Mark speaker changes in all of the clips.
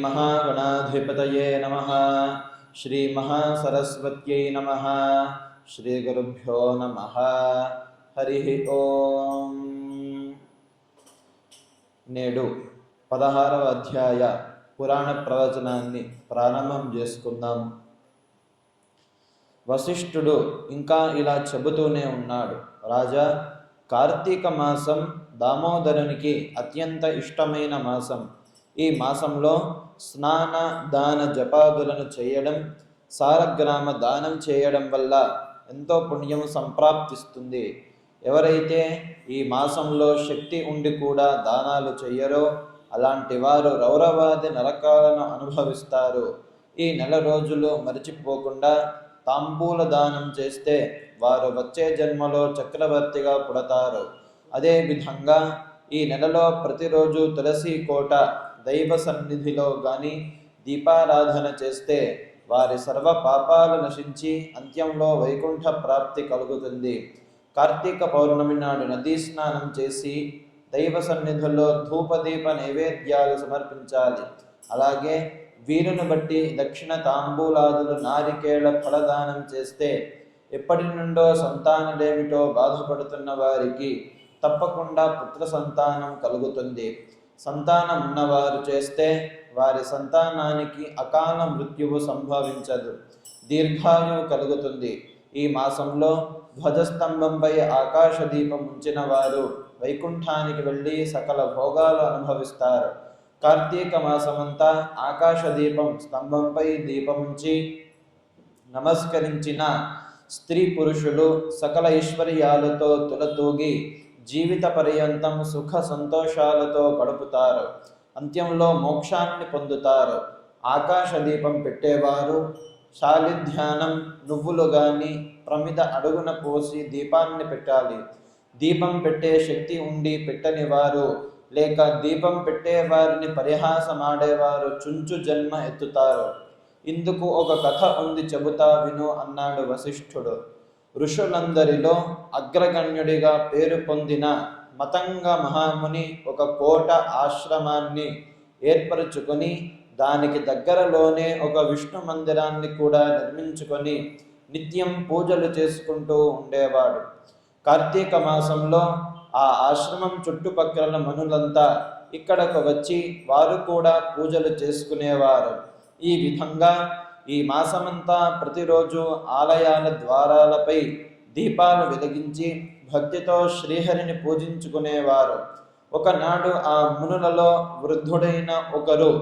Speaker 1: శ్రీమహాగణాధిపతయే నమ శ్రీమహాసరస్వత్యై నమ శ్రీగురుభ్యో నమ హరి ఓం నేడు పదహారవ అధ్యాయ పురాణ ప్రవచనాన్ని ప్రారంభం చేసుకుందాం. వశిష్ఠుడు ఇంకా ఇలా చెబుతూనే ఉన్నాడు. రాజా కార్తీక మాసం దామోదరునికి అత్యంత ఇష్టమైన మాసం. ఈ మాసంలో స్నాన దాన జపాదులను చేయడం సారగ్రామ దానం చేయడం వల్ల ఎంతో పుణ్యం సంప్రాప్తిస్తుంది. ఎవరైతే ఈ మాసంలో శక్తి ఉండి కూడా దానాలు చెయ్యరో అలాంటి వారు రౌరవాది నరకాలను అనుభవిస్తారు. ఈ నెల రోజులు మరిచిపోకుండా తాంబూల దానం చేస్తే వారు వచ్చే జన్మలో చక్రవర్తిగా పుడతారు. అదేవిధంగా ఈ నెలలో ప్రతిరోజు తులసి కోట దైవ సన్నిధిలో గాని దీపారాధన చేస్తే వారి సర్వ పాపాలు నశించి అంత్యంలో వైకుంఠ ప్రాప్తి కలుగుతుంది. కార్తీక పౌర్ణమి నాడు నదీ స్నానం చేసి దైవ సన్నిధుల్లో ధూపదీప నైవేద్యాలు సమర్పించాలి. అలాగే వీరును బట్టి దక్షిణ తాంబూలాదులు నారికేళ ఫలదానం చేస్తే ఎప్పటి నుండో సంతానలేమిటో బాధపడుతున్న వారికి తప్పకుండా పుత్ర సంతానం కలుగుతుంది. సంతానం ఉన్నవారు చేస్తే వారి సంతానానికి అకాల మృత్యువు సంభవించదు. దీర్ఘాయువు కలుగుతుంది. ఈ మాసంలో ధ్వజస్తంభంపై ఆకాశ దీపం ఉంచిన వారు వైకుంఠానికి వెళ్ళి సకల భోగాలు అనుభవిస్తారు. కార్తీక మాసమంతా ఆకాశ దీపం స్తంభంపై దీపముంచి నమస్కరించిన స్త్రీ పురుషులు సకల ఐశ్వర్యాలతో తులతూగి జీవిత పర్యంతం సుఖ సంతోషాలతో గడుపుతారు. అంత్యంలో మోక్షాన్ని పొందుతారు. ఆకాశ దీపం పెట్టేవారు. శాలిధ్యానం నువ్వులు గాని ప్రమిద అడుగున పోసి దీపాన్ని పెట్టాలి. దీపం పెట్టే శక్తి ఉండి పెట్టని వారు లేక దీపం పెట్టేవారిని పరిహాసమాడేవారు చుంచు జన్మ ఎత్తుతారు. ఇందుకు ఒక కథ ఉంది చెబుతా విను అన్నాడు వశిష్ఠుడు. ఋషులందరిలో అగ్రగణ్యుడిగా పేరు పొందిన మతంగ మహాముని ఒక కోట ఆశ్రమాన్ని ఏర్పరచుకొని దానికి దగ్గరలోనే ఒక విష్ణు మందిరాన్ని కూడా నిర్మించుకొని నిత్యం పూజలు చేసుకుంటూ ఉండేవాడు. కార్తీక మాసంలో ఆ ఆశ్రమం చుట్టుపక్కల మనులంతా ఇక్కడకు వచ్చి వారు కూడా పూజలు చేసుకునేవారు. ఈ విధంగా ఈ మాసమంతా ప్రతిరోజు ఆలయాల ద్వారాలపై దీపాలు వెలిగించి భక్తితో శ్రీహరిని పూజించుకునేవారు. ఒకనాడు ఆ మునులలో వృద్ధుడైన ఒకరు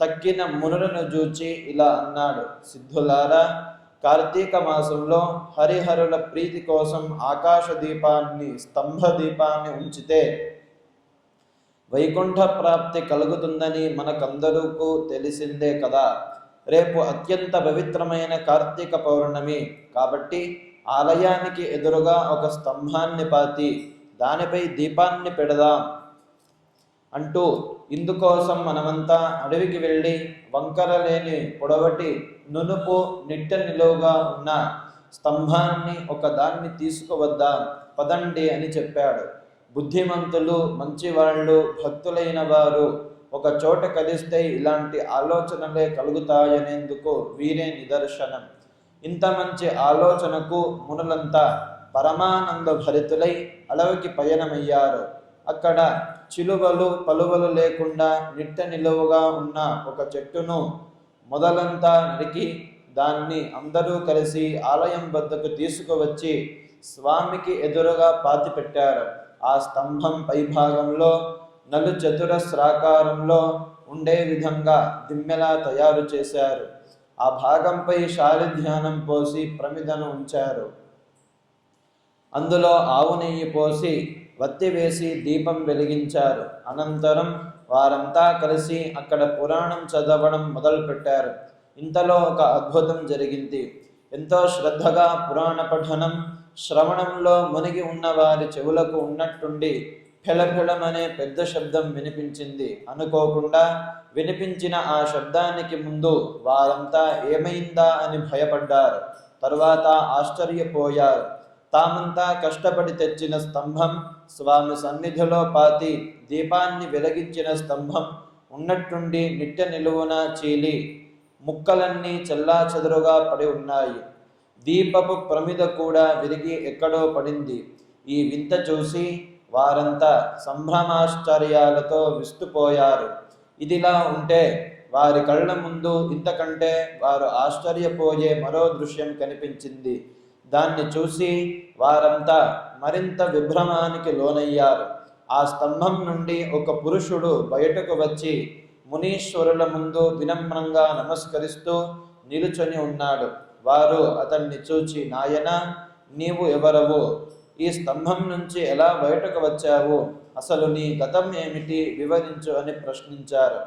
Speaker 1: తక్కిన మునులను చూచి ఇలా అన్నాడు సిద్ధులారా కార్తీక మాసంలో హరిహరుల ప్రీతి కోసం ఆకాశ దీపాన్ని స్తంభ దీపాన్ని ఉంచితే వైకుంఠ ప్రాప్తి కలుగుతుందని మనకందరూ తెలిసిందే కదా. రేపు అత్యంత పవిత్రమైన కార్తీక పౌర్ణమి. కాబట్టి ఆలయానికి ఎదురుగా ఒక స్తంభాన్ని పాతి దానిపై దీపాన్ని పెడదాం అంటూ ఇందుకోసం మనమంతా అడవికి వెళ్ళి వంకర లేని పొడవటి నునుపు నిట్ట నిలువుగా ఉన్న స్తంభాన్ని ఒక దాన్ని తీసుకువద్దాం పదండి అని చెప్పాడు. బుద్ధిమంతులు మంచివాళ్ళు భక్తులైన వారు ఒక చోట కలిస్తే ఇలాంటి ఆలోచనలే కలుగుతాయనేందుకు వీరే నిదర్శనం. ఇంత మంచి ఆలోచనకు మునులంతా పరమానంద భరితులై అడవికి పయనమయ్యారు. అక్కడ చిలువలు పలువలు లేకుండా నిట్ట నిలువుగా ఉన్న ఒక చెట్టును మొదలంతా నరికి దాన్ని అందరూ కలిసి ఆలయం వద్దకు తీసుకువచ్చి స్వామికి ఎదురుగా పాతిపెట్టారు. ఆ స్తంభం పైభాగంలో నలు చతురస్రాకారంలో ఉండే విధంగా దిమ్మెలా తయారు చేశారు. ఆ భాగంపై శాలిధ్యానం పోసి ప్రమిదను ఉంచారు. అందులో ఆవు నెయ్యి పోసి వత్తి వేసి దీపం వెలిగించారు. అనంతరం వారంతా కలిసి అక్కడ పురాణం చదవడం మొదలుపెట్టారు. ఇంతలో ఒక అద్భుతం జరిగింది. ఎంతో శ్రద్ధగా పురాణ పఠనం శ్రవణంలో మునిగి ఉన్న వారి చెవులకు ఉన్నట్టుండి ఫెళఫెళమనే పెద్ద శబ్దం వినిపించింది. అనుకోకుండా వినిపించిన ఆ శబ్దానికి ముందు వారంతా ఏమైందా అని భయపడ్డారు. తరువాత ఆశ్చర్యపోయారు. తామంతా కష్టపడి తెచ్చిన స్తంభం స్వామి సన్నిధిలో పాతి దీపాన్ని వెలిగించిన స్తంభం ఉన్నట్టుండి నిట్ట నిలువున చీలి ముక్కలన్నీ చెల్లా చెదురుగా పడి ఉన్నాయి. దీపపు ప్రమిద కూడా విరిగి ఎక్కడో పడింది. ఈ వింత చూసి వారంతా సంభ్రమాశ్చర్యాలతో విస్తుపోయారు. ఇదిలా ఉంటే వారి కళ్ళ ముందు ఇంతకంటే వారు ఆశ్చర్యపోయే మరో దృశ్యం కనిపించింది. దాన్ని చూసి వారంతా మరింత విభ్రమానికి లోనయ్యారు. ఆ స్తంభం నుండి ఒక పురుషుడు బయటకు వచ్చి మునీశ్వరుల ముందు వినమ్రంగా నమస్కరిస్తూ నిలుచొని ఉన్నాడు. వారు అతన్ని చూచి నాయన నీవు ఎవరవు? ఈ స్తంభం నుంచి ఎలా బయటకు వచ్చావు? అసలు నీ గతం ఏమిటి? వివరించు అని ప్రశ్నించారు.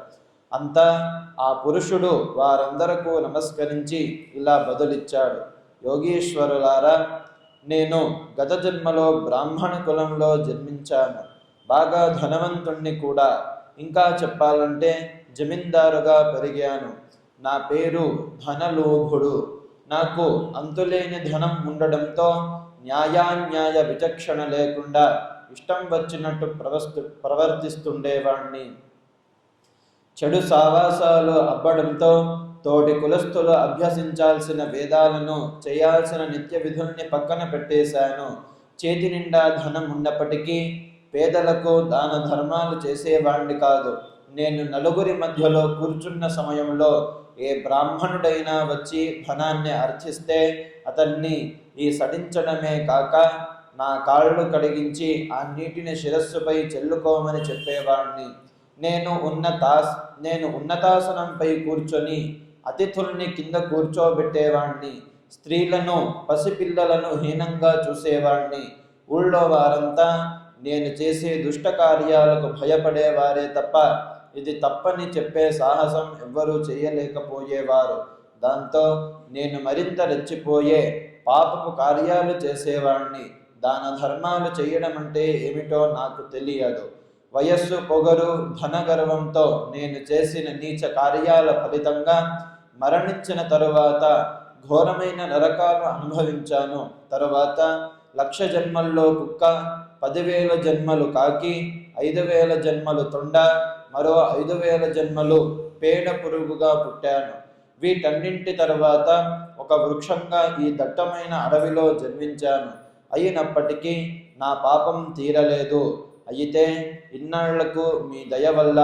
Speaker 1: అంతా ఆ పురుషుడు వారందరకు నమస్కరించి ఇలా బదులిచ్చాడు. యోగీశ్వరులారా నేను గత జన్మలో బ్రాహ్మణ కులంలో జన్మించాను. బాగా ధనవంతుణ్ణి కూడా. ఇంకా చెప్పాలంటే జమీందారుగా పెరిగాను. నా పేరు ధనలోభుడు. నాకు అంతులేని ధనం ఉండడంతో న్యాయాన్యాయ విచక్షణ లేకుండా ఇష్టం వచ్చినట్టు ప్రవర్తి ప్రవర్తిస్తుండేవాణ్ణి. చెడు సావాసాలు అబ్బడంతో తోటి కులస్తులు అభ్యసించాల్సిన వేదాలను చేయాల్సిన నిత్య విధుల్ని పక్కన పెట్టేశాను. చేతి నిండా ధనం ఉన్నప్పటికీ పేదలకు దాన ధర్మాలు చేసేవాణ్ణి కాదు. నేను నలుగురి మధ్యలో కూర్చున్న సమయంలో ఏ బ్రాహ్మణుడైనా వచ్చి ధనాన్ని అర్థిస్తే అతన్ని ఈ సడించడమే కాక నా కాళ్ళు కడిగించి ఆ నీటిని శిరస్సుపై చెల్లుకోమని చెప్పేవాణ్ణి. నేను ఉన్నతాస్ నేను ఉన్నతాసనంపై కూర్చొని అతిథుల్ని కింద కూర్చోబెట్టేవాణ్ణి. స్త్రీలను పసిపిల్లలను హీనంగా చూసేవాణ్ణి. ఊళ్ళో వారంతా నేను చేసే దుష్ట కార్యాలకు భయపడేవారే తప్ప ఇది తప్పని చెప్పే సాహసం ఎవ్వరూ చేయలేకపోయేవారు దాంతో నేను మరింత రెచ్చిపోయే పాపపు కార్యాలు చేసేవాణ్ణి. దాన ధర్మాలు చేయడం అంటే ఏమిటో నాకు తెలియదు. వయస్సు పొగరు ధనగర్వంతో నేను చేసిన నీచ కార్యాల ఫలితంగా మరణించిన తరువాత ఘోరమైన నరకాలు అనుభవించాను. తరువాత లక్ష జన్మల్లో కుక్క పదివేల జన్మలు కాకి ఐదు వేల జన్మలు తొండ మరో ఐదు వేల జన్మలు పేడ పురుగుగా పుట్టాను. వీటన్నింటి తర్వాత ఒక వృక్షంగా ఈ దట్టమైన అడవిలో జన్మించాను. అయినప్పటికీ నా పాపం తీరలేదు. అయితే ఇన్నాళ్ళకు మీ దయ వల్ల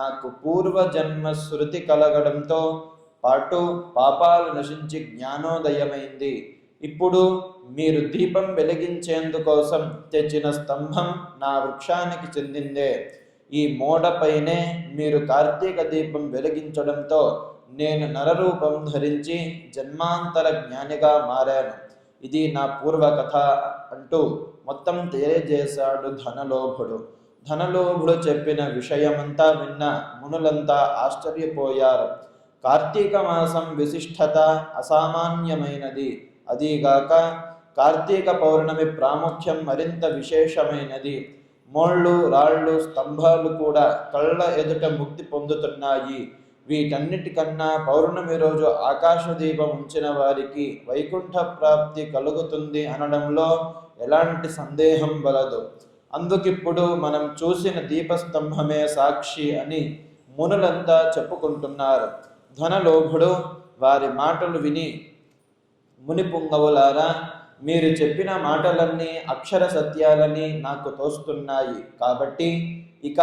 Speaker 1: నాకు పూర్వజన్మ శృతి కలగడంతో పాటు పాపాలు నశించి జ్ఞానోదయమైంది. ఇప్పుడు మీరు దీపం వెలిగించేందుకోసం తెచ్చిన స్తంభం నా వృక్షానికి చెందిందే. ఈ మోడపైనే మీరు కార్తీక దీపం వెలిగించడంతో నేను నరరూపం ధరించి జన్మాంతర జ్ఞానిగా మారాను. ఇది నా పూర్వకథ అంటూ మొత్తం తెలియజేశాడు ధనలోభుడు. ధనలోభుడు చెప్పిన విషయమంతా విన్న మునులంతా ఆశ్చర్యపోయారు. కార్తీక మాసం విశిష్టత అసామాన్యమైనది. అదీగాక కార్తీక పౌర్ణమి ప్రాముఖ్యం మరింత విశేషమైనది. మోళ్ళు రాళ్ళు స్తంభాలు కూడా కళ్ళ ఎదుట ముక్తి పొందుతున్నాయి. వీటన్నిటికన్నా పౌర్ణమి రోజు ఆకాశ దీపం ఉంచిన వారికి వైకుంఠ ప్రాప్తి కలుగుతుంది అనడంలో ఎలాంటి సందేహం వలదు. అందుకిప్పుడు మనం చూసిన దీపస్తంభమే సాక్షి అని మునులంతా చెప్పుకుంటున్నారు. ధనలోభుడు వారి మాటలు విని ముని పుంగవులారా మీరు చెప్పిన మాటలన్నీ అక్షర సత్యాలని నాకు తోస్తున్నాయి. కాబట్టి ఇక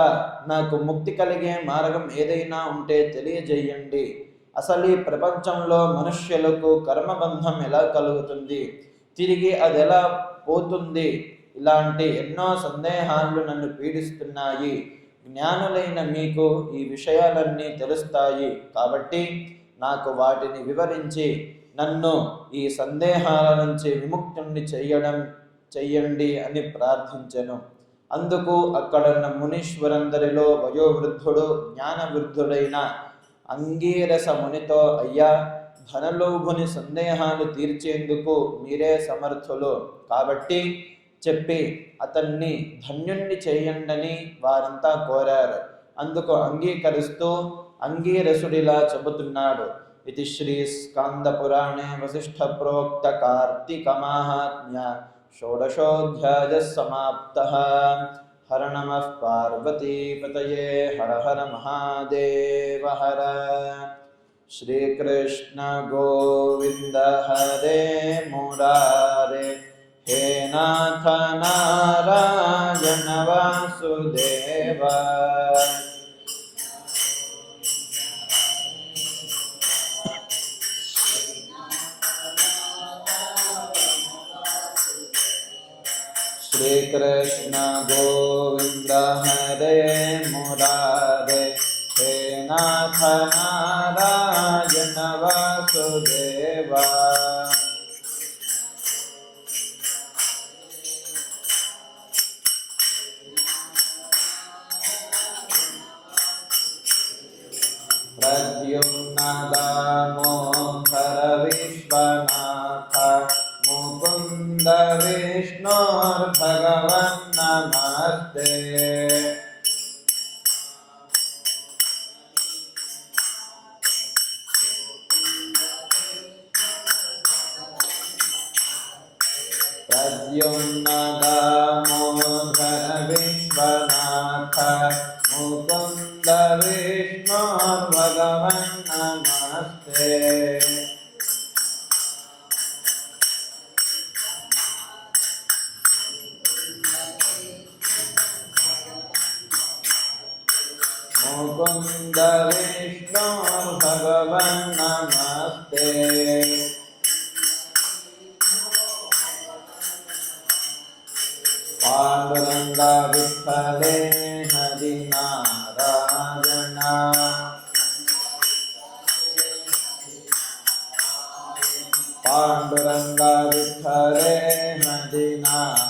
Speaker 1: నాకు ముక్తి కలిగే మార్గం ఏదైనా ఉంటే తెలియజేయండి. అసలు ఈ ప్రపంచంలో మనుష్యులకు కర్మబంధం ఎలా కలుగుతుంది? తిరిగి అది ఎలా పోతుంది? ఇలాంటి ఎన్నో సందేహాలు నన్ను పీడిస్తున్నాయి. జ్ఞానులైన మీకు ఈ విషయాలన్నీ తెలుస్తాయి. కాబట్టి నాకు వాటిని వివరించి నన్ను ఈ సందేహాల నుంచి విముక్తుణ్ణి చేయడం చెయ్యండి అని ప్రార్థించెను. అందుకు అక్కడున్న మునీశ్వరందరిలో వయోవృద్ధుడు జ్ఞానవృద్ధుడైన అంగీరస మునితో అయ్యా ధనలోభుని సందేహాలు తీర్చేందుకు మీరే సమర్థులు. కాబట్టి చెప్పి అతన్ని ధన్యుణ్ణి చేయండని వారంతా కోరారు. అందుకు అంగీకరిస్తూ అంగీరసుడిలా చెబుతున్నాడు. इति श्रीस्कन्दपुराणे वसिष्ठप्रोक्तकार्तिकमाहात्म्या षोडशोऽध्यायः समाप्तः। हर नमः पार्वतीपतये हर हर महादेव हर। श्रीकृष्णगोविन्द हरे मुरारे हे नाथ नारायण वासुदेवा। श्रीकृष्ण गोविंद हरे मुरारे हे नाथ नारायण वासुदेवा। विष्णोर्भगवन्नमस्ते प्रद्युम्नदामोदर विष्णु भगवन् नमस्ते पाण्डुरङ्गा विठले हरिनारायण। पाण्डुरङ्गा विठले हरिनारायण।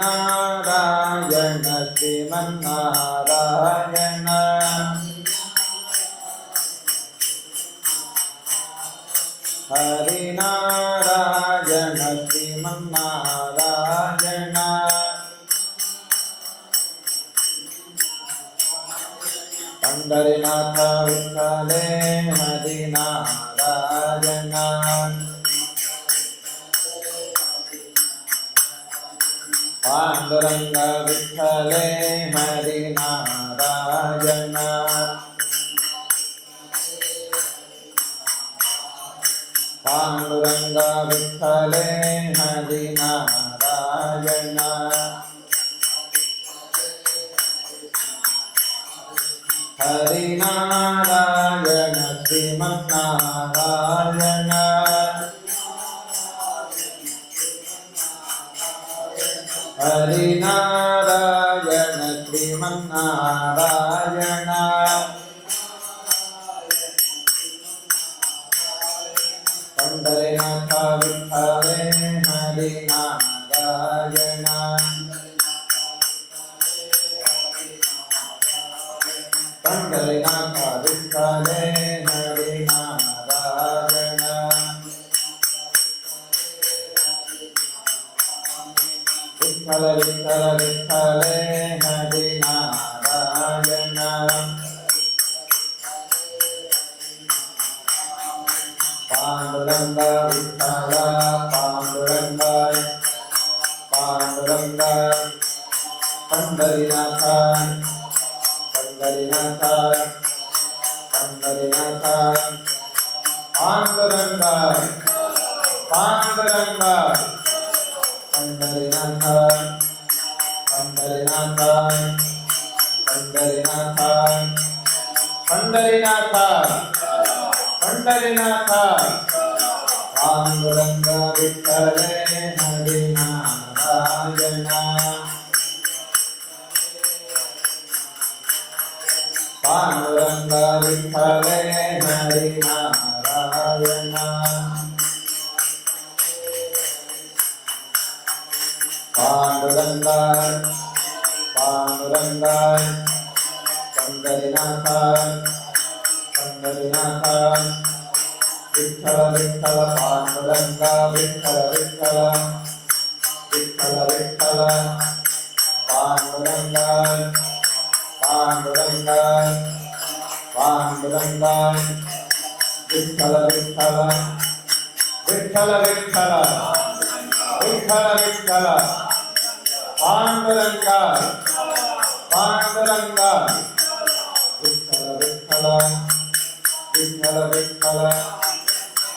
Speaker 1: நாராயண ஸ்ரீமன்னாராயண ஹரிநாராயண ஸ்ரீமன்னாராயண பண்டரிநாத விட்டலே ஹரிநாராயண पाण्डुरङ्ग विठ्ठले हरिनारायण पाण्डुरङ्ग विठ्ठले हरिनारायण हरिनारायण श्रीमन्नारायण హరినారాయణ శ్రీమన్నారాయణ வித்தலாய் வித்தலா பாண்டுரங்காய் பாண்டுரங்காய் பந்தரிநாத்தாய் பந்தரிநாத்தாய் பந்தரிநாத்தாய் பாண்டுரங்காய் பாண்டுரங்காய் பந்தரிநாத்தாய் பந்தரிநாத்தாய் பந்தரிநாத்தாய் பந்தரிநாத்தாய். ஆனந்தரே நதிநாராயணா பானுரங்கா வித்தலே ஹரிநாராயணா பாண்டுரங்காய் பாண்டுரங்காய் சந்தரிநாத்தாய் சந்தரிநாத்தாய் విఠల విఠల పాండురంగా విఠల విఠల. విఠల విఠల పాండురంగా పాండురంగా పాండురంగా. విఠల విఠల విఠల విఠల విఠల విఠల. పాండురంగా పాండురంగా. విఠల విఠల విఠల విఠల.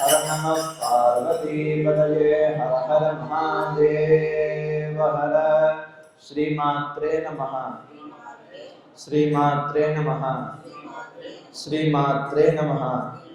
Speaker 1: हर नमः पार्वतीपतये हर हर महादेव हर श्रीमात्रे नमः। श्रीमात्रे नमः। श्रीमात्रे नमः।